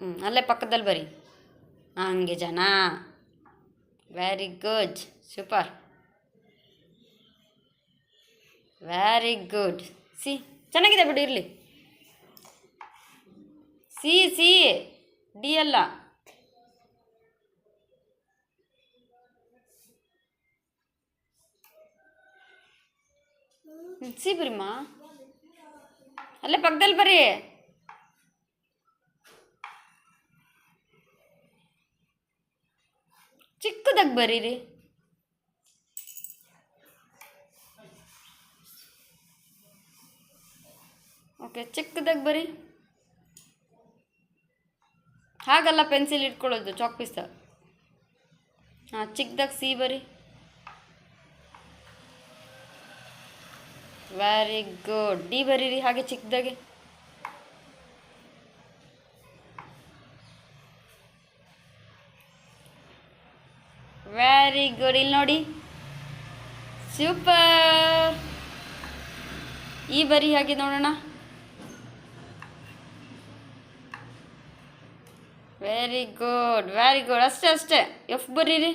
ಹ್ಞೂ ಅಲ್ಲೇ ಪಕ್ಕದಲ್ಲಿ ಬರಿ. ಹಂಗೆ ಜನ. Very good super very good C, ಚೆನ್ನಾಗಿದೆ ಬಿಡು, ಇರಲಿ. ಸಿ ಸಿ, ಡಿ ಅಲ್ಲ. ಸಿ ಬರಿಮ್ಮ ಅಲ್ಲೇ ಪಕ್ಕದಲ್ಲಿ ಬರಿ. ಚಿಕ್ಕದಾಗಿ ಬರೀರಿ. ಓಕೆ ಚಿಕ್ಕದಾಗಿ ಬರಿ. ಹಾಗಲ್ಲ ಪೆನ್ಸಿಲ್ ಇಟ್ಕೊಳ್ಳೋದು ಚಾಕ್ ಪೀಸ ಹಾಂ, ಚಿಕ್ಕದಾಗಿ ಸಿ ಬರಿ. ವೆರಿ ಗುಡ್ ಡಿ ಬರೀರಿ, ಹಾಗೆ ಚಿಕ್ಕದಾಗೆ. ವೆರಿ ಗುಡ್ ಇಲ್ಲಿ ನೋಡಿ ಸೂಪರ್ ಈ ಬರಿ ಹಾಗೆ ನೋಡೋಣ. ವೆರಿ ಗುಡ್ ವೆರಿ ಗುಡ್ ಅಷ್ಟೇ ಅಷ್ಟೇ. ಎಫ್ ಬರೀರಿ.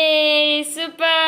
ಏ ಸೂಪರ್